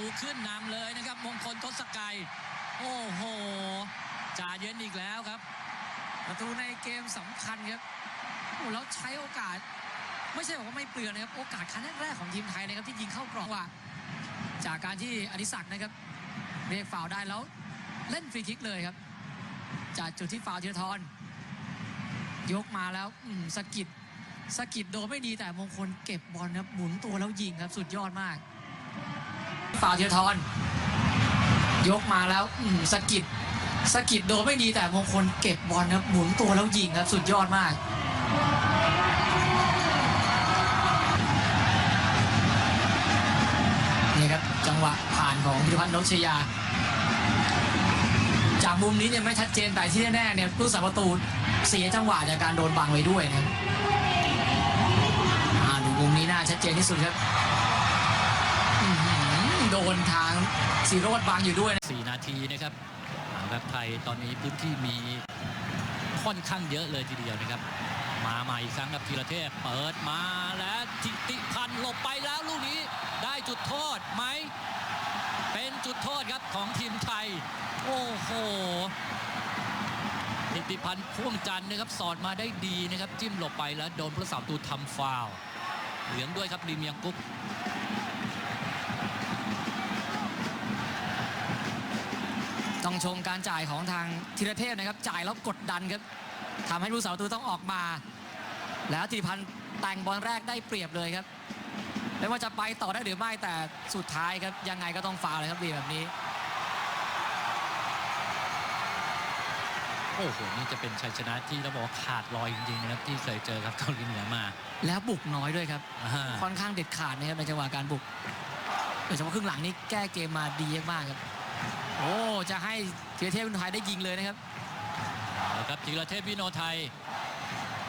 ตูขึ้นนำเลยนะครับ มงคลทศกัย โอ้โหจ่าเย็นอีกแล้วครับ ประตูในเกมสำคัญครับโอ้แล้วใช้โอกาส ไม่ใช่บอกว่าไม่เปลืองนะครับ โอกาสครั้งแรกของทีมไทยนะครับที่ยิงเข้ากรอบว่า จากการที่อดิศักดิ์นะครับ เรียกฟาวได้แล้วเล่นฟรีคิกเลยครับ จากจุดที่ฟาวล์ธีรทรยกมาแล้วสกิดสกิดโดนไม่ดีแต่มงคลเก็บบอลครับหมุนตัวแล้วยิงครับสุดยอดมาก ฟาวล์ธีรทรยกมาแล้วสกิดสกิดโดนไม่ดีแต่มงคลเก็บบอลครับหมุนตัวแล้วยิงครับสุดยอดมาก นี่ครับจังหวะผ่านของพิรพัฒน์นชยา จากมุมนี้เนี่ยไม่ชัดเจนแต่ที่แน่ๆเนี่ยผู้สาประตูเสียจังหวะจากการโดนบังไว้ด้วยนะครับอ่าดูมุมนี้น่าชัดเจนที่สุดครับ โดนทางสีโรดบังอยู่ด้วยนะ4นาทีนะครับเอาครับไทยตอนนี้พื้นที่มีค่อนข้างเยอะเลยทีเดียวนะครับ มาใหม่อีกครั้งครับธีรเทพเปิดมาแล้วทิติพันธ์หลบไปแล้วลูกนี้ได้จุดโทษไหม เป็นจุดโทษครับของทีมไทย โอ้โหทิติพันธ์พ่วงจันนะครับสอดมาได้ดีนะครับ จิ้มหลบไปแล้วโดนผู้สาวตูทำฟาวเหลืองด้วยครับรีเมียงกุ๊ก ต้องชมการจ่ายของทางธีรเทพนะครับ จ่ายแล้วกดดันครับทำให้ผู้สาประตูต้องออกมา แล้วธีรพันธ์แต่งบอลแรกได้เปรียบเลยครับไม่ว่าจะไปต่อได้หรือไม่แต่สุดท้ายครับยังไงก็ต้องฟาวล์เลยครับดีแบบนี้โอ้โหนี่จะเป็นชัยชนะที่เราบอกว่าขาดลอยจริงๆนะครับที่เคยเจอกับเกาหลีเหนือมา แล้วบุกน้อยด้วยครับอ่าค่อนข้างเด็ดขาดนะครับในจังหวะการบุกโดยเฉพาะครึ่งหลังนี่แก้เกมมาดีมากๆครับ โอ้จะให้ธีรเทพวินไทยได้ยิงเลยนะครับครับธีรเทพวิโนไทย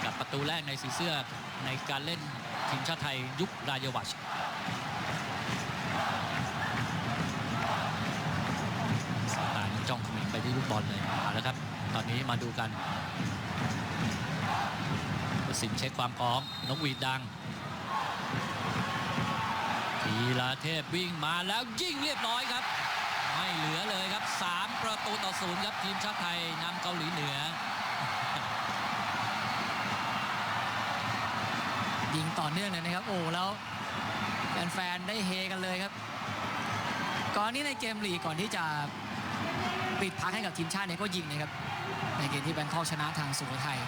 กับประตูแรกในสีเสื้อในการเล่นทีมชาติไทยยุครายวัชสตานี่จ้องเขมิงไปที่ลูกบอลเลยเอาละครับ ตอนนี้มาดูกันสินเช็คความพร้อมนกหวีดดังธีรเทพวิ่งมาแล้วยิงเรียบร้อยครับ ไม่เหลือเลยครับ 3 ประตูต่อศูนย์ครับ ทีมชาติไทยนำเกาหลีเหนือ ยิงต่อเนื่องเลยนะครับ โอ้แล้วแฟนๆได้เฮกันเลยครับ ก่อนนี้ในเกมลีกก่อนที่จะปิดพักให้กับทีมชาติเนี่ยก็ยิงนะครับในเกมที่แบงคอกชนะทางสุโขทัย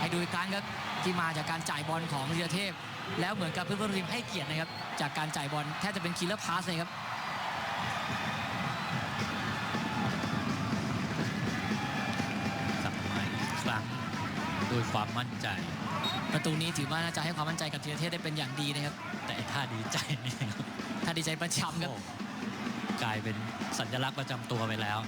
ให้ดูอีกครั้งครับที่มาจากการจ่ายบอลของธีรเทพ แล้วเหมือนกับเพื่อนๆทีมให้เกียรตินะครับจากการจ่ายบอลแทบจะเป็นคิลเลอร์พาสเลยครับ ด้วยความมั่นใจ ประตูนี้ถือว่าน่าจะให้ความมั่นใจกับธีรเทศได้เป็นอย่างดีนะครับ แต่ท่าดีใจนี่ท่าดีใจประจำครับกลายเป็นสัญลักษณ์ประจำตัวไปแล้ว